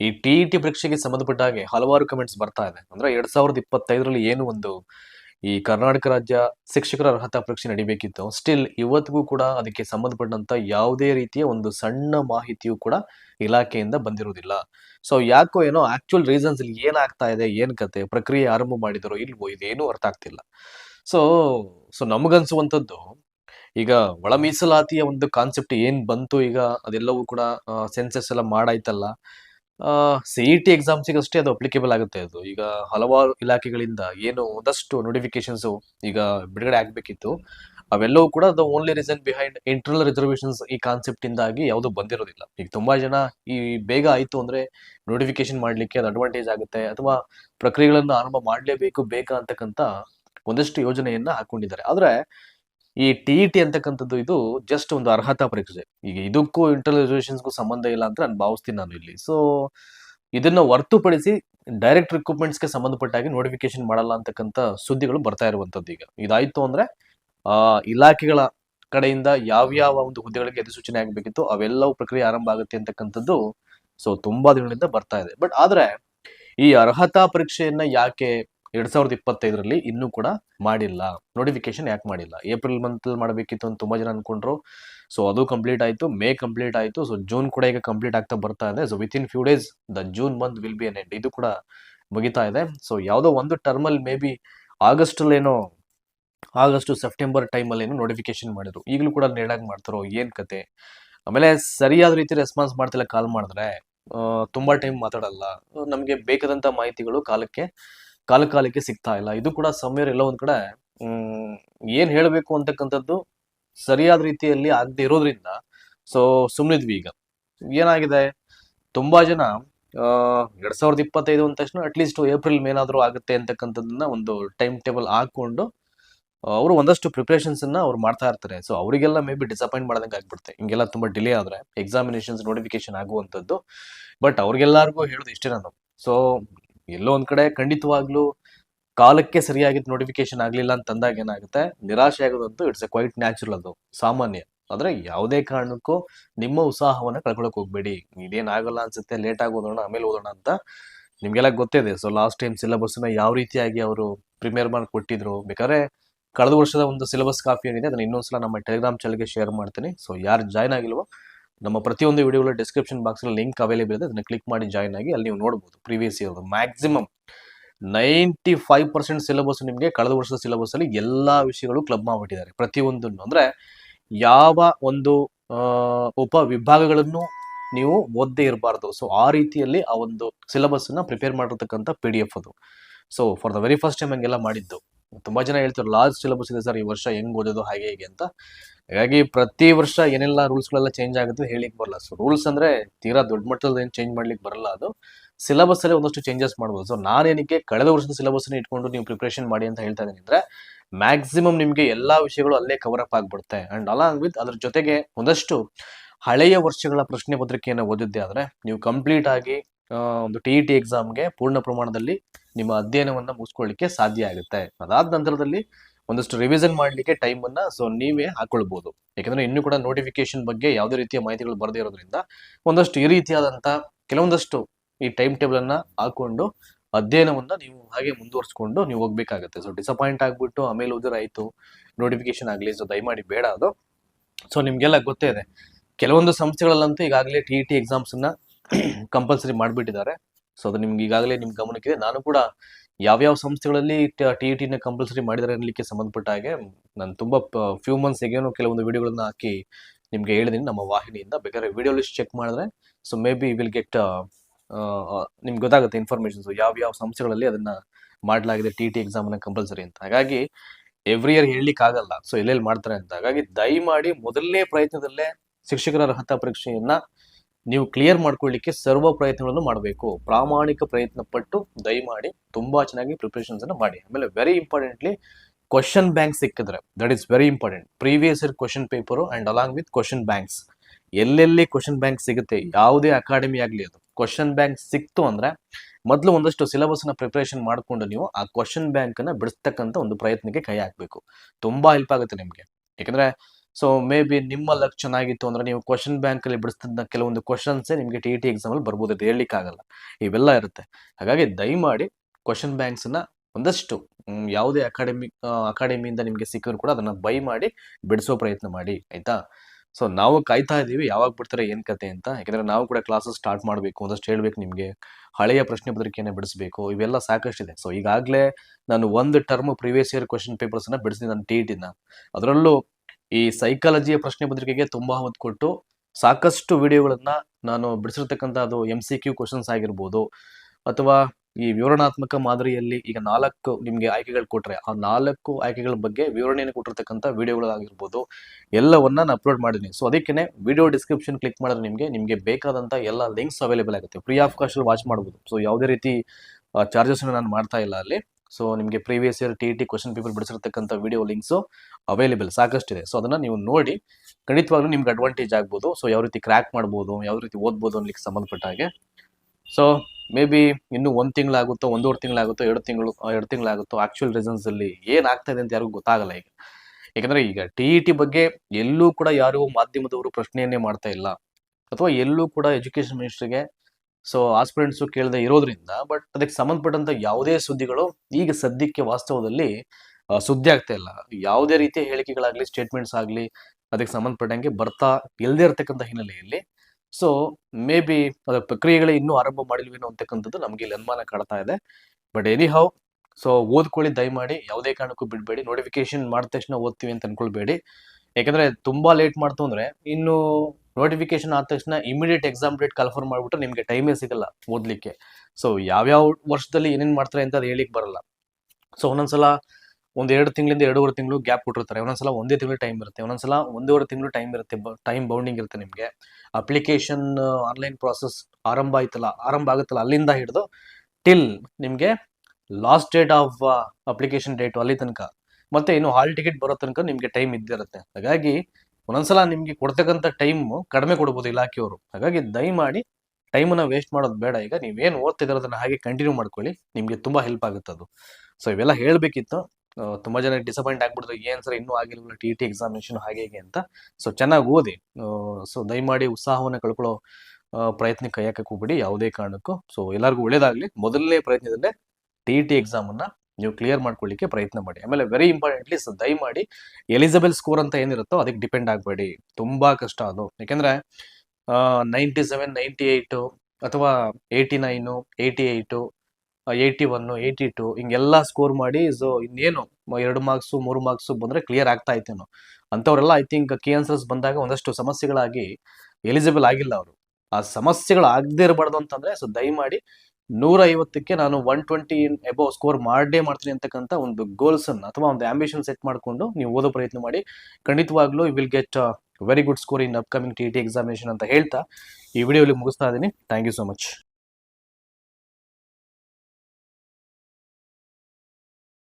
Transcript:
ಈ T E T ಪರೀಕ್ಷೆಗೆ ಸಂಬಂಧಪಟ್ಟ ಹಾಗೆ ಹಲವಾರು ಕಮೆಂಟ್ಸ್ ಬರ್ತಾ ಇದೆ. ಅಂದ್ರೆ ಎರಡ್ ಸಾವಿರದ ಇಪ್ಪತ್ತೈದರಲ್ಲಿ ಏನು ಒಂದು ಈ ಕರ್ನಾಟಕ ರಾಜ್ಯ ಶಿಕ್ಷಕರ ಅರ್ಹತಾ ಪರೀಕ್ಷೆ ನಡಿಬೇಕಿತ್ತು. ಸ್ಟಿಲ್ ಇವತ್ತಿಗೂ ಕೂಡ ಅದಕ್ಕೆ ಸಂಬಂಧಪಟ್ಟಂತ ಯಾವುದೇ ರೀತಿಯ ಒಂದು ಸಣ್ಣ ಮಾಹಿತಿಯು ಕೂಡ ಇಲಾಖೆಯಿಂದ ಬಂದಿರುವುದಿಲ್ಲ. ಸೊ ಯಾಕೋ ಏನೋ ಆಕ್ಚುಯಲ್ ರೀಸನ್ಸ್ ಇಲ್ಲಿ ಏನಾಗ್ತಾ ಇದೆ, ಏನ್ ಕತೆ, ಪ್ರಕ್ರಿಯೆ ಆರಂಭ ಮಾಡಿದರೋ ಇಲ್ವೋ ಇದೇನು ಅರ್ಥ ಆಗ್ತಿಲ್ಲ. ಸೊ ಸೊ ನಮಗನ್ಸುವಂಥದ್ದು, ಈಗ ಒಳ ಮೀಸಲಾತಿಯ ಒಂದು ಕಾನ್ಸೆಪ್ಟ್ ಏನ್ ಬಂತು ಈಗ ಅದೆಲ್ಲವೂ ಕೂಡ ಸೆನ್ಸಸ್ ಎಲ್ಲ ಮಾಡಾಯ್ತಲ್ಲ. ಸಿ ಇ ಟಿ ಎಕ್ಸಾಮ್ಸಿಗೆ ಅಷ್ಟೇ ಅದು ಅಪ್ಲಿಕೇಬಲ್ ಆಗುತ್ತೆ ಅದು. ಈಗ ಹಲವಾರು ಇಲಾಖೆಗಳಿಂದ ಏನು ಒಂದಷ್ಟು ನೋಟಿಫಿಕೇಶನ್ಸ್ ಈಗ ಬಿಡುಗಡೆ ಆಗಬೇಕಿತ್ತು. ಅವೆಲ್ಲವೂ ಕೂಡ the only reason behind internal reservations ಈ ಕಾನ್ಸೆಪ್ಟ್ ಇಂದಾಗಿ ಯಾವುದು ಬಂದಿರೋದಿಲ್ಲ. ಈಗ ತುಂಬಾ ಜನ ಈ ಬೇಗ ಆಯ್ತು ಅಂದ್ರೆ ನೋಟಿಫಿಕೇಶನ್ ಮಾಡ್ಲಿಕ್ಕೆ ಅದು ಅಡ್ವಾಂಟೇಜ್ ಆಗುತ್ತೆ ಅಥವಾ ಪ್ರಕ್ರಿಯೆಗಳನ್ನು ಆರಂಭ ಮಾಡಲೇಬೇಕು ಬೇಕಾ ಅಂತಕ್ಕಂತ ಒಂದಷ್ಟು ಯೋಜನೆಯನ್ನ ಹಾಕೊಂಡಿದ್ದಾರೆ. ಆದ್ರೆ ಈ ಟಿ ಇ ಟಿ ಅಂತಕ್ಕಂಥದ್ದು ಇದು ಜಸ್ಟ್ ಒಂದು ಅರ್ಹತಾ ಪರೀಕ್ಷೆ. ಈಗ ಇದಕ್ಕೂ ಇಂಟರ್ನಲ್ ಸಂಬಂಧ ಇಲ್ಲ ಅಂತ ನಾನು ಭಾವಿಸ್ತೀನಿ ನಾನು ಇಲ್ಲಿ. ಸೊ ಇದನ್ನ ಹೊರತುಪಡಿಸಿ ಡೈರೆಕ್ಟ್ ರಿಕ್ರೂಟ್ಮೆಂಟ್ಸ್ಗೆ ಸಂಬಂಧಪಟ್ಟಾಗಿ ನೋಟಿಫಿಕೇಶನ್ ಮಾಡಲ್ಲ ಅಂತಕ್ಕಂಥ ಸುದ್ದಿಗಳು ಬರ್ತಾ ಇರುವಂತದ್ದು ಈಗ. ಇದಾಯಿತು ಅಂದ್ರೆ ಇಲಾಖೆಗಳ ಕಡೆಯಿಂದ ಯಾವ್ಯಾವ ಒಂದು ಹುದ್ದೆಗಳಿಗೆ ಅಧಿಸೂಚನೆ ಆಗಬೇಕಿತ್ತು, ಅವೆಲ್ಲವೂ ಪ್ರಕ್ರಿಯೆ ಆರಂಭ ಆಗುತ್ತೆ ಅಂತಕ್ಕಂಥದ್ದು ಸೊ ತುಂಬಾ ದಿನಗಳಿಂದ ಬರ್ತಾ ಇದೆ. ಬಟ್ ಆದರೆ, ಈ ಅರ್ಹತಾ ಪರೀಕ್ಷೆಯನ್ನ ಯಾಕೆ ಎರಡ್ ಸಾವಿರದ ಇಪ್ಪತ್ತೈದರಲ್ಲಿ ಇನ್ನೂ ಕೂಡ ಮಾಡಿಲ್ಲ. ನೋಟಿಫಿಕೇಶನ್ ಯಾಕೆ ಮಾಡಿಲ್ಲ? ಏಪ್ರಿಲ್ ಮಂತ್ ಮಾಡಬೇಕಿತ್ತು ಅಂತ ತುಂಬಾ ಜನ ಅನ್ಕೊಂಡ್ರು. ಸೊ ಅದು ಕಂಪ್ಲೀಟ್ ಆಯ್ತು. ಮೇ ಕಂಪ್ಲೀಟ್ ಆಯ್ತು. ಸೊ ಜೂನ್ ಕೂಡ ಈಗ ಕಂಪ್ಲೀಟ್ ಆಗ್ತಾ ಬರ್ತಾ ಇದೆ. So with in few days the June month will be an end ಇದು ಕೂಡ ಮುಗಿತಾ ಇದೆ. ಸೊ ಯಾವುದೋ ಒಂದು ಟರ್ಮಲ್ ಮೇ ಬಿ ಆಗಸ್ಟ್ ಏನೋ ಆಗಸ್ಟ್ ಸೆಪ್ಟೆಂಬರ್ ಟೈಮಲ್ಲಿ ಏನೋ ನೋಟಿಫಿಕೇಶನ್ ಮಾಡಿದ್ರು. ಈಗಲೂ ಕೂಡ ನೇಡಾಗಿ ಮಾಡ್ತಾರೋ ಏನು ಕತೆ? ಆಮೇಲೆ ಸರಿಯಾದ ರೀತಿ ರೆಸ್ಪಾನ್ಸ್ ಮಾಡ್ತಿಲ್ಲ ಕಾಲ್ ಮಾಡಿದ್ರೆ ತುಂಬ ಟೈಮ್ ಮಾತಾಡಲ್ಲ. ನಮಗೆ ಬೇಕಾದಂತ ಮಾಹಿತಿಗಳು ಕಾಲಕ್ಕೆ ಕಾಲ ಕಾಲಕ್ಕೆ ಸಿಗ್ತಾ ಇಲ್ಲ. ಇದು ಕೂಡ ಸಮಯ ಎಲ್ಲ ಒಂದ್ ಕಡೆ, ಹ್ಮ್, ಏನ್ ಹೇಳ್ಬೇಕು ಅಂತಕ್ಕಂಥದ್ದು ಸರಿಯಾದ ರೀತಿಯಲ್ಲಿ ಆಗದೆ ಇರೋದ್ರಿಂದ ಸೊ ಸುಮ್ನಿದ್ವಿ ಈಗ. ಏನಾಗಿದೆ? ತುಂಬಾ ಜನ ಎರಡ್ ಸಾವಿರದ ಇಪ್ಪತ್ತೈದು ಅಂದ ತಕ್ಷಣ ಅಟ್ಲೀಸ್ಟ್ ಏಪ್ರಿಲ್ ಏನಾದ್ರು ಆಗುತ್ತೆ ಅಂತಕ್ಕಂಥದ್ದನ್ನ ಒಂದು ಟೈಮ್ ಟೇಬಲ್ ಹಾಕೊಂಡು ಅವರು ಒಂದಷ್ಟು ಪ್ರಿಪ್ರೇಷನ್ಸ್ ಅನ್ನ ಅವ್ರು ಮಾಡ್ತಾ ಇರ್ತಾರೆ. ಸೊ ಅವರಿಗೆಲ್ಲ ಮೇ ಬಿ ಡಿಸಪಾಯಿಂಟ್ ಮಾಡೋದಂಗೆ ಆಗ್ಬಿಡುತ್ತೆ. ಹಿಂಗೆಲ್ಲ ತುಂಬಾ ಡಿಲೇ ಆದ್ರೆ ಎಕ್ಸಾಮಿನೇಷನ್ಸ್ ನೋಟಿಫಿಕೇಶನ್ ಆಗುವಂಥದ್ದು. ಬಟ್ ಅವ್ರಿಗೆಲ್ಲರಿಗೂ ಹೇಳೋದು ಇಷ್ಟೇ ನಾನು. ಸೊ ಎಲ್ಲೋ ಒಂದ್ ಕಡೆ ಖಂಡಿತವಾಗ್ಲೂ ಕಾಲಕ್ಕೆ ಸರಿಯಾಗಿ ನೋಟಿಫಿಕೇಶನ್ ಆಗ್ಲಿಲ್ಲ ಅಂತ ಅಂದಾಗ ಏನಾಗುತ್ತೆ? ನಿರಾಶೆ ಆಗೋದಂತೂ ಇಟ್ಸ್ ಎ ಕ್ವೈಟ್ ನ್ಯಾಚುರಲ್ ಅದು, ಸಾಮಾನ್ಯ. ಆದ್ರೆ ಯಾವುದೇ ಕಾರಣಕ್ಕೂ ನಿಮ್ಮ ಉತ್ಸಾಹವನ್ನ ಕಳ್ಕೊಳಕ್ ಹೋಗ್ಬೇಡಿ. ಇದೇನ್ ಆಗಲ್ಲ ಅನ್ಸುತ್ತೆ ಲೇಟ್ ಆಗಿ ಓದೋಣ, ಆಮೇಲೆ ಓದೋಣ ಅಂತ ನಿಮ್ಗೆಲ್ಲ ಗೊತ್ತಿದೆ ಸೊ ಲಾಸ್ಟ್ ಟೈಮ್ ಸಿಲೆಬಸ್ನ ಯಾವ ರೀತಿಯಾಗಿ ಅವರು ಪ್ರಿಮಿಯರ್ ಮಾರ್ಕ್ ಕೊಟ್ಟಿದ್ರು, ಬೇಕಾದ್ರೆ ಕಳೆದ ವರ್ಷದ ಒಂದು ಸಿಲೆಬಸ್ ಕಾಪಿ ಏನಿದೆ, ಅದನ್ನ ಇನ್ನೊಂದ್ಸಲ ನಮ್ಮ ಟೆಲಿಗ್ರಾಮ್ ಚಾನಲ್ಗೆ ಶೇರ್ ಮಾಡ್ತೀನಿ. ಸೊ ಯಾರು ಜಾಯ್ನ್ ಆಗಿಲ್ವೋ ನಮ್ಮ ಪ್ರತಿಯೊಂದು ವಿಡಿಯೋಗಳ ಡಿಸ್ಕ್ರಿಪ್ಷನ್ ಬಾಕ್ಸ್ ಲಿಂಕ್ ಅವೈಲೇಬಲ್ ಇದೆ. ಅದನ್ನ ಕ್ಲಿಕ್ ಮಾಡಿ ಜಾಯ್ನ್ ಆಗಿ ಅಲ್ಲಿ ನೀವು ನೋಡಬಹುದು previous year maximum ninety five percent syllabus ನಿಮಗೆ ಕಳೆದ ವರ್ಷದ ಸಿಲೆಬಸ್ ಅಲ್ಲಿ ಎಲ್ಲಾ ವಿಷಯಗಳು ಕ್ಲಬ್ ಮಾಡ್ಬಿಟ್ಟಿದ್ದಾರೆ. ಪ್ರತಿಯೊಂದನ್ನು ಅಂದ್ರೆ ಯಾವ ಒಂದು ಉಪ ವಿಭಾಗಗಳನ್ನು ನೀವು ಓದ್ದೇ ಇರಬಾರ್ದು. ಸೊ ಆ ರೀತಿಯಲ್ಲಿ ಆ ಒಂದು ಸಿಲೆಬಸ್ಸನ್ನು ಪ್ರಿಪೇರ್ ಮಾಡಿರ್ತಕ್ಕಂಥ ಪಿ ಡಿ ಎಫ್ ಅದು. So for the very first time ಹಂಗೆಲ್ಲ ಮಾಡಿದ್ದು. ತುಂಬಾ ಜನ ಹೇಳ್ತಾರೆ ಲಾರ್ಜ್ ಸಿಲೆಬಸ್ ಇದೆ ಸರ್ ಈ ವರ್ಷ ಹೆಂಗ್ ಓದೋದು, ಹಾಗೆ ಹೀಗೆ ಅಂತ. ಹಾಗಾಗಿ ಪ್ರತಿ ವರ್ಷ ಏನೆಲ್ಲ ರೂಲ್ಸ್ಗಳೆಲ್ಲ ಚೇಂಜ್ ಆಗುತ್ತೆ ಹೇಳಿಕ್ ಬರಲ್ಲ. ಸೊ ರೂಲ್ಸ್ ಅಂದ್ರೆ ತೀರಾ ದೊಡ್ಡ ಮಟ್ಟದಲ್ಲಿ ಏನು ಚೇಂಜ್ ಮಾಡ್ಲಿಕ್ಕೆ ಬರಲ್ಲ ಅದು. ಸಿಲೆಬಸ್ ಅಲ್ಲಿ ಒಂದಷ್ಟು ಚೇಂಜಸ್ ಮಾಡ್ಬೋದು. ಸೊ ನಾನೇನಕ್ಕೆ ಕಳೆದ ವರ್ಷದ ಸಿಲೆಬಸ್ ಇಟ್ಕೊಂಡು ನೀವು ಪ್ರಿಪರೇಷನ್ ಮಾಡಿ ಅಂತ ಹೇಳ್ತಾ ಇದ್ದೀನಿ ಅಂದ್ರೆ ಮ್ಯಾಕ್ಸಿಮಮ್ ನಿಮಗೆ ಎಲ್ಲಾ ವಿಷಯಗಳು ಅಲ್ಲೇ ಕವರ್ ಅಪ್ ಆಗ್ಬಿಡುತ್ತೆ. ಅಂಡ್ ಅಲಾಂಗ್ ವಿತ್ ಅದ್ರ ಜೊತೆಗೆ ಒಂದಷ್ಟು ಹಳೆಯ ವರ್ಷಗಳ ಪ್ರಶ್ನೆ ಪತ್ರಿಕೆಯನ್ನು ಓದಿದ್ದೆ ಆದ್ರೆ, ನೀವು ಕಂಪ್ಲೀಟ್ ಆಗಿ ಒಂದು ಟಿ ಇ ಟಿ ಎಕ್ಸಾಮ್ಗೆ ಪೂರ್ಣ ಪ್ರಮಾಣದಲ್ಲಿ ನಿಮ್ಮ ಅಧ್ಯಯನವನ್ನು ಮುಗಿಸ್ಕೊಳ್ಳಿಕ್ಕೆ ಸಾಧ್ಯ ಆಗುತ್ತೆ. ಅದಾದ ನಂತರದಲ್ಲಿ ಒಂದಷ್ಟು ರಿವಿಷನ್ ಮಾಡಲಿಕ್ಕೆ ಟೈಮನ್ನು ಸೊ ನೀವೇ ಹಾಕ್ಕೊಳ್ಬೋದು ಯಾಕಂದರೆ ಇನ್ನೂ ಕೂಡ ನೋಟಿಫಿಕೇಶನ್ ಬಗ್ಗೆ ಯಾವುದೇ ರೀತಿಯ ಮಾಹಿತಿಗಳು ಬರದೇ ಇರೋದ್ರಿಂದ ಒಂದಷ್ಟು ಈ ರೀತಿಯಾದಂಥ ಕೆಲವೊಂದಷ್ಟು ಈ ಟೈಮ್ ಟೇಬಲನ್ನು ಹಾಕ್ಕೊಂಡು ಅಧ್ಯಯನವನ್ನ ನೀವು ಹಾಗೆ ಮುಂದುವರಿಸ್ಕೊಂಡು ನೀವು ಹೋಗಬೇಕಾಗುತ್ತೆ. ಸೊ ಡಿಸಪಾಯಿಂಟ್ ಆಗಿಬಿಟ್ಟು ಆಮೇಲೆ ಓದಿರಾಯ್ತು ನೋಟಿಫಿಕೇಶನ್ ಆಗಲಿ ಸೊ ದಯಮಾಡಿ ಬೇಡ ಅದು. ಸೊ ನಿಮಗೆಲ್ಲ ಗೊತ್ತೇ ಇದೆ. ಕೆಲವೊಂದು ಸಂಸ್ಥೆಗಳಲ್ಲಂತೂ ಈಗಾಗಲೇ ಟಿ ಇ ಟಿ ಎಕ್ಸಾಮ್ಸ್ ಅನ್ನ ಕಂಪಲ್ಸರಿ ಮಾಡಿಬಿಟ್ಟಿದ್ದಾರೆ. ಸೊ ಅದು ನಿಮ್ಗೆ ಈಗಾಗಲೇ ನಿಮ್ಮ ಗಮನಕ್ಕಿದೆ. ನಾನು ಕೂಡ ಯಾವ್ಯಾವ ಸಂಸ್ಥೆಗಳಲ್ಲಿ ಟಿ ಇ ಟಿನ ಕಂಪಲ್ಸರಿ ಮಾಡಿದ್ದಾರೆ ಅನ್ನಲಿಕ್ಕೆ ಸಂಬಂಧಪಟ್ಟ ಹಾಗೆ, ನಾನು ತುಂಬ ಫ್ಯೂ ಮಂತ್ಸ್ ಏನೋ ಕೆಲವೊಂದು ವಿಡಿಯೋಗಳನ್ನ ಹಾಕಿ ನಿಮ್ಗೆ ಹೇಳಿದೀನಿ. ನಮ್ಮ ವಾಹಿನಿಯಿಂದ. ಬೇಕಾದ್ರೆ ವಿಡಿಯೋ ಲಿಸ್ಟ್ ಚೆಕ್ ಮಾಡಿದ್ರೆ so maybe will get ನಿಮ್ಗೆ ಗೊತ್ತಾಗುತ್ತೆ ಇನ್ಫಾರ್ಮೇಶನ್ ಯಾವ ಯಾವ ಸಂಸ್ಥೆಗಳಲ್ಲಿ ಅದನ್ನ ಮಾಡಲಾಗಿದೆ ಟಿ ಟಿ ಎಕ್ಸಾಮ್ನ ಕಂಪಲ್ಸರಿ ಅಂತ. ಹಾಗಾಗಿ ಎವ್ರಿ ಇಯರ್ ಹೇಳಲಿಕ್ಕೆ ಆಗಲ್ಲ ಸೊ ಎಲ್ಲೆಲ್ಲಿ ಮಾಡ್ತಾರೆ ಅಂತ. ಹಾಗಾಗಿ ದಯಮಾಡಿ ಮೊದಲನೇ ಪ್ರಯತ್ನದಲ್ಲೇ ಶಿಕ್ಷಕರ ಅರ್ಹತಾ ಪರೀಕ್ಷೆಯನ್ನ ನೀವು ಕ್ಲಿಯರ್ ಮಾಡ್ಕೊಳ್ಳಿಕ್ಕೆ ಸರ್ವ ಪ್ರಯತ್ನಗಳನ್ನು ಮಾಡಬೇಕು. ಪ್ರಾಮಾಣಿಕ ಪ್ರಯತ್ನ ಪಟ್ಟು ದಯಮಾಡಿ ತುಂಬಾ ಚೆನ್ನಾಗಿ ಪ್ರಿಪರೇಷನ್ಸ್ ಅನ್ನು ಮಾಡಿ. ಆಮೇಲೆ ವೆರಿ ಇಂಪಾರ್ಟೆಂಟ್ಲಿ ಕ್ವಶನ್ ಬ್ಯಾಂಕ್ ಸಿಕ್ಕಿದ್ರೆ that is very important previous year question paper and along with question banks ಎಲ್ಲೆಲ್ಲಿ ಕ್ವಶನ್ ಬ್ಯಾಂಕ್ ಸಿಗುತ್ತೆ, ಯಾವುದೇ ಅಕಾಡೆಮಿ ಆಗಲಿ ಅದು ಕ್ವಶನ್ ಬ್ಯಾಂಕ್ ಸಿಕ್ತು ಅಂದ್ರೆ ಮೊದಲು ಒಂದಷ್ಟು ಸಿಲೆಬಸ್ನ ಪ್ರಿಪರೇಷನ್ ಮಾಡ್ಕೊಂಡು ನೀವು ಆ ಕ್ವಶನ್ ಬ್ಯಾಂಕ್ ಅನ್ನ ಬಿಡಿಸ್ತಕ್ಕಂಥ ಒಂದು ಪ್ರಯತ್ನಕ್ಕೆ ಕೈ ಹಾಕ್ಬೇಕು. ತುಂಬಾ ಹೆಲ್ಪ್ ಆಗುತ್ತೆ ನಿಮ್ಗೆ. ಯಾಕಂದ್ರೆ ಸೊ ಮೇ ಬಿ ನಿಮ್ಮ ಲಕ್ ಚೆನ್ನಾಗಿತ್ತು ಅಂದ್ರೆ ನೀವು ಕ್ವಶನ್ ಬ್ಯಾಂಕ್ ಅಲ್ಲಿ ಬಿಡಿಸ್ತಿದ್ದ ಕೆಲವೊಂದು ಕ್ವಶನ್ಸೇ ನಿಮಗೆ ಟಿ ಟಿ ಎಕ್ಸಾಮ್ ಅಲ್ಲಿ ಬರ್ಬೋದು ಅದು ಹೇಳಲಿಕ್ಕಾಗಲ್ಲ. ಇವೆಲ್ಲ ಇರುತ್ತೆ. ಹಾಗಾಗಿ ದಯಮಾಡಿ ಕ್ವಶನ್ ಬ್ಯಾಂಕ್ಸ್ನ ಒಂದಷ್ಟು ಯಾವುದೇ ಅಕಾಡೆಮಿ ಅಕಾಡೆಮಿಯಿಂದ ನಿಮಗೆ ಸಿಕ್ಕಿದ್ರು ಕೂಡ ಅದನ್ನ ಬೈ ಮಾಡಿ ಬಿಡಿಸೋ ಪ್ರಯತ್ನ ಮಾಡಿ, ಆಯ್ತಾ? ಸೊ ನಾವು ಕಾಯ್ತಾ ಇದ್ದೀವಿ. ಯಾವಾಗ ಬಿಡ್ತಾರೆ, ಏನ್ ಕತೆ ಅಂತ. ಯಾಕಂದ್ರೆ ನಾವು ಕೂಡ ಕ್ಲಾಸಸ್ ಸ್ಟಾರ್ಟ್ ಮಾಡಬೇಕು, ಒಂದಷ್ಟು ಹೇಳ್ಬೇಕು ನಿಮಗೆ. ಹಳೆಯ ಪ್ರಶ್ನೆ ಪತ್ರಿಕೆಯನ್ನು ಬಿಡಿಸಬೇಕು, ಇವೆಲ್ಲ ಸಾಕಷ್ಟಿದೆ ಸೊ ಈಗಾಗಲೇ ನಾನು ಒಂದು term previous year question papers ಅನ್ನ ಬಿಡಿಸಿದ್ದೀನಿ ನಾನು ಟಿ ಇಟಿನ ಅದರಲ್ಲೂ ಈ ಸೈಕಾಲಜಿಯ ಪ್ರಶ್ನೆ ಪತ್ರಿಕೆಗೆ ತುಂಬಾ ಹೊತ್ತು ಕೊಟ್ಟು ಸಾಕಷ್ಟು ವಿಡಿಯೋಗಳನ್ನ ನಾನು ಬಿಡಿಸಿರ್ತಕ್ಕಂಥ ಅದು ಎಂ ಸಿ ಕ್ಯೂ ಕ್ವಶನ್ಸ್ ಆಗಿರ್ಬೋದು ಅಥವಾ ಈ ವಿವರಣಾತ್ಮಕ ಮಾದರಿಯಲ್ಲಿ ಈಗ ನಾಲ್ಕು ನಿಮಗೆ ಆಯ್ಕೆಗಳು ಕೊಟ್ಟರೆ ಆ ನಾಲ್ಕು ಆಯ್ಕೆಗಳ ಬಗ್ಗೆ ವಿವರಣೆಯನ್ನು ಕೊಟ್ಟಿರ್ತಕ್ಕಂಥ ವಿಡಿಯೋಗಳಾಗಿರ್ಬೋದು ಎಲ್ಲವನ್ನ ನಾನು ಅಪ್ಲೋಡ್ ಮಾಡಿದ್ದೀನಿ. ಸೊ ಅದಕ್ಕೇನೆ ವಿಡಿಯೋ ಡಿಸ್ಕ್ರಿಪ್ಷನ್ ಕ್ಲಿಕ್ ಮಾಡಿದ್ರೆ ನಿಮಗೆ ನಿಮಗೆ ಬೇಕಾದಂಥ ಎಲ್ಲ ಲಿಂಕ್ಸ್ ಅವೈಲೇಬಲ್ ಆಗುತ್ತೆ. ಫ್ರೀ ಆಫ್ ಕಾಸ್ಟ್ ವಾಚ್ ಮಾಡ್ಬೋದು. ಸೊ ಯಾವುದೇ ರೀತಿ ಚಾರ್ಜಸ್ ನಾನು ಮಾಡ್ತಾ ಇಲ್ಲ ಅಲ್ಲಿ. ಸೊ ನಿಮಗೆ previous year T T question paper ಬಿಡಿಸಿರ್ತಕ್ಕಂಥ video links available ಸಾಕಷ್ಟಿದೆ. ಸೊ ಅದನ್ನು ನೀವು ನೋಡಿ, ಖಂಡಿತವಾಗ್ಲೂ ನಿಮ್ಗೆ ಅಡ್ವಾಂಟೇಜ್ ಆಗ್ಬೋದು. ಸೊ ಯಾವ ರೀತಿ ಕ್ರ್ಯಾಕ್ ಮಾಡ್ಬೋದು, ಯಾವ ರೀತಿ ಓದ್ಬೋದು ಅನ್ನಲಿಕ್ಕೆ ಸಂಬಂಧಪಟ್ಟ ಹಾಗೆ. ಸೊ ಮೇ ಬಿ ಇನ್ನು ಒಂದು ತಿಂಗಳಾಗುತ್ತೋ, ಒಂದೂವರೆ ತಿಂಗಳಾಗುತ್ತೋ, ಎರಡು ತಿಂಗಳು, ಎರಡು ತಿಂಗಳಾಗುತ್ತೋ ಆ್ಯಕ್ಚುಯಲ್ ರೀಸನ್ಸ್ ಅಲ್ಲಿ ಏನಾಗ್ತಾ ಇದೆ ಅಂತ ಯಾರಿಗೂ ಗೊತ್ತಾಗಲ್ಲ ಈಗ. ಯಾಕಂದರೆ ಈಗ ಟಿ ಇ ಟಿ ಬಗ್ಗೆ ಎಲ್ಲೂ ಕೂಡ ಯಾರಿಗೂ ಮಾಧ್ಯಮದವರು ಪ್ರಶ್ನೆಯನ್ನೇ ಮಾಡ್ತಾ ಇಲ್ಲ. ಅಥವಾ ಎಲ್ಲೂ ಕೂಡ ಎಜುಕೇಷನ್ ಮಿನಿಸ್ಟ್ರಿಗೆ ಸೊ ಆಸ್ಪಿರೆಂಟ್ಸು ಕೇಳದೆ ಇರೋದ್ರಿಂದ ಬಟ್ ಅದಕ್ಕೆ ಸಂಬಂಧಪಟ್ಟಂತ ಯಾವುದೇ ಸುದ್ದಿಗಳು ಈಗ ಸದ್ಯಕ್ಕೆ ವಾಸ್ತವದಲ್ಲಿ ಸುದ್ದಿ ಆಗ್ತಾ ಇಲ್ಲ. ಯಾವುದೇ ರೀತಿಯ ಹೇಳಿಕೆಗಳಾಗ್ಲಿ ಸ್ಟೇಟ್ಮೆಂಟ್ಸ್ ಆಗಲಿ, ಅದಕ್ಕೆ ಸಂಬಂಧಪಟ್ಟಂಗೆ ಬರ್ತಾ ಇಲ್ಲದೆ ಇರತಕ್ಕಂಥ ಹಿನ್ನೆಲೆಯಲ್ಲಿ. ಸೊ ಮೇ ಬಿ ಅದರ ಪ್ರಕ್ರಿಯೆಗಳೇ ಇನ್ನೂ ಆರಂಭ ಮಾಡಿಲ್ವೇನೋ ಅಂತಕ್ಕಂಥದ್ದು ನಮಗೆ ಇಲ್ಲಿ ಅನುಮಾನ ಕಾಡ್ತಾ ಇದೆ. ಬಟ್ ಎನಿ ಹೌ ಸೊ ಓದ್ಕೊಳ್ಳಿ, ದಯಮಾಡಿ. ಯಾವುದೇ ಕಾರಣಕ್ಕೂ ಬಿಡಬೇಡಿ. ನೋಟಿಫಿಕೇಶನ್ ಮಾಡಿದ ತಕ್ಷಣ ಓದ್ತೀವಿ ಅಂತ ಅನ್ಕೊಳ್ಬೇಡಿ. ಯಾಕಂದ್ರೆ ತುಂಬಾ ಲೇಟ್ ಮಾಡ್ತು ಅಂದರೆ, ಇನ್ನು ನೋಟಿಫಿಕೇಶನ್ ಆದ ತಕ್ಷಣ ಇಮಿಡಿಯೇಟ್ ಎಕ್ಸಾಮ್ ಡೇಟ್ ಕನ್ಫರ್ಮ್ ಮಾಡ್ಬಿಟ್ಟು ನಿಮಗೆ ಟೈಮೇ ಸಿಗಲ್ಲ ಓದಲಿಕ್ಕೆ. ಸೊ ಯಾವ್ಯಾವ ವರ್ಷದಲ್ಲಿ ಏನೇನು ಮಾಡ್ತಾರೆ ಅಂತ ಅದು ಹೇಳಿಕ್ ಬರಲ್ಲ. ಸೊ ಒಂದೊಂದ್ಸಲ ಒಂದು ಎರಡು ತಿಂಗಳಿಂದ ಎರಡೂವರೆ ತಿಂಗಳು ಗ್ಯಾಪ್ ಕೊಟ್ಟಿರ್ತಾರೆ. ಒಂದೊಂದ್ಸಲ ಒಂದೇ ತಿಂಗಳು ಟೈಮ್ ಇರುತ್ತೆ. ಒಂದೊಂದ್ಸಲ ಒಂದೂವರೆ ತಿಂಗಳು ಟೈಮ್ ಇರುತ್ತೆ ಟೈಮ್ ಬೌಂಡಿಂಗ್ ಇರುತ್ತೆ ನಿಮಗೆ. ಅಪ್ಲಿಕೇಶನ್ ಆನ್ಲೈನ್ ಪ್ರಾಸೆಸ್ ಆರಂಭ ಆಯ್ತಲ್ಲ, ಆರಂಭ ಆಗುತ್ತಲ್ಲ, ಅಲ್ಲಿಂದ ಹಿಡಿದು ಟಿಲ್ ನಿಮಗೆ last date of application date ಅಲ್ಲಿ ತನಕ. ಮತ್ತೆ ಇನ್ನು ಹಾಲ್ ಟಿಕೆಟ್ ಬರೋ ತನಕ ನಿಮಗೆ ಟೈಮ್ ಇದ್ದಿರುತ್ತೆ ಹಾಗಾಗಿ ಒಂದೊಂದ್ಸಲ ನಿಮಗೆ ಕೊಡ್ತಕ್ಕಂಥ ಟೈಮ್ ಕಡಿಮೆ ಕೊಡ್ಬೋದು ಇಲಾಖೆಯವರು. ಹಾಗಾಗಿ ದಯಮಾಡಿ ಟೈಮನ್ನ ವೇಸ್ಟ್ ಮಾಡೋದು ಬೇಡ. ಈಗ ನೀವೇನು ಓದ್ತಿದ್ದೀರೋ ಅದನ್ನ ಹಾಗೆ ಕಂಟಿನ್ಯೂ ಮಾಡ್ಕೊಳ್ಳಿ. ನಿಮಗೆ ತುಂಬಾ ಹೆಲ್ಪ್ ಆಗುತ್ತೆ ಅದು. ಸೊ ಇವೆಲ್ಲ ಹೇಳಬೇಕಿತ್ತು. ತುಂಬಾ ಜನ ಡಿಸಪಾಯಿಂಟ್ ಆಗ್ಬಿಡ್ತು ಏನ್ ಸರ್ ಇನ್ನೂ ಆಗಿಲ್ಲ ಟಿ ಟಿ ಎಕ್ಸಾಮಿನೇಷನ್ ಹಾಗೆ ಹೇಗೆ ಅಂತ. ಸೊ ಚೆನ್ನಾಗಿ ಓದಿ. ಸೊ ದಯಮಾಡಿ ಉತ್ಸಾಹವನ್ನು ಕಳ್ಕೊಳ್ಳೋ ಪ್ರಯತ್ನ ಕೈ ಹಾಕಕ್ಕೆ ಹೋಗ್ಬಿಡಿ. ಯಾವುದೇ ಕಾರಣಕ್ಕೂ. ಸೊ ಎಲ್ಲರಿಗೂ ಒಳ್ಳೇದಾಗ್ಲಿ. ಮೊದಲನೇ ಪ್ರಯತ್ನದಲ್ಲೇ ಟಿ ಟಿ ಎಕ್ಸಾಮನ್ನು ನೀವು ಕ್ಲಿಯರ್ ಮಾಡ್ಕೊಳ್ಳಿಕ್ಕೆ ಪ್ರಯತ್ನ ಮಾಡಿ. ಆಮೇಲೆ ವೆರಿ ಇಂಪಾರ್ಟೆಂಟ್ಲಿ ದಯಮಾಡಿ ಎಲಿಜಿಬಲ್ ಸ್ಕೋರ್ ಅಂತ ಏನಿರುತ್ತೋ ಅದಕ್ಕೆ ಡಿಪೆಂಡ್ ಆಗಬೇಡಿ. ತುಂಬಾ ಕಷ್ಟ ಅದು. ಯಾಕೆಂದ್ರೆ ನೈಂಟಿ ಸೆವೆನ್ ನೈಂಟಿ ಏಯ್ಟು ಅಥವಾ eighty nine eighty eight eighty one eighty two ಹಿಂಗೆಲ್ಲ ಸ್ಕೋರ್ ಮಾಡಿ ಸೊ ಇನ್ನೇನು ಎರಡು ಮಾರ್ಕ್ಸು ಮೂರು ಮಾರ್ಕ್ಸು ಬಂದ್ರೆ ಕ್ಲಿಯರ್ ಆಗ್ತಾ ಇತ್ತೇನು ಅಂಥವರೆಲ್ಲ ಐ ಥಿಂಕ್ ಕಿ ಆನ್ಸರ್ಸ್ ಬಂದಾಗ ಒಂದಷ್ಟು ಸಮಸ್ಯೆಗಳಾಗಿ ಎಲಿಜಿಬಲ್ ಆಗಿಲ್ಲ ಅವರು. ಆ ಸಮಸ್ಯೆಗಳು ಆಗದೇ ಇರಬಾರ್ದು ಅಂತಂದ್ರೆ ಸೊ ದಯಮಾಡಿ ನೂರ ಐವತ್ತಕ್ಕೆ ನಾನು ಒನ್ ಟ್ವೆಂಟಿ ಎಬೋ ಸ್ಕೋರ್ ಮಾಡೇ ಮಾಡ್ತೀನಿ ಅಂತಕ್ಕಂಥ ಒಂದು ಗೋಲ್ಸ್ ಅನ್ನ ಅಥವಾ ಒಂದು ಆಂಬಿಷನ್ ಸೆಟ್ ಮಾಡಿಕೊಂಡು ನೀವು ಓದೋ ಪ್ರಯತ್ನ ಮಾಡಿ. ಖಂಡಿತವಾಗ್ಲೂ you will get very good score in upcoming T T examination ಅಂತ ಹೇಳ್ತಾ ಈ ವಿಡಿಯೋಲಿ ಮುಗಿಸ್ತಾ ಇದ್ದೀನಿ. Thank you so much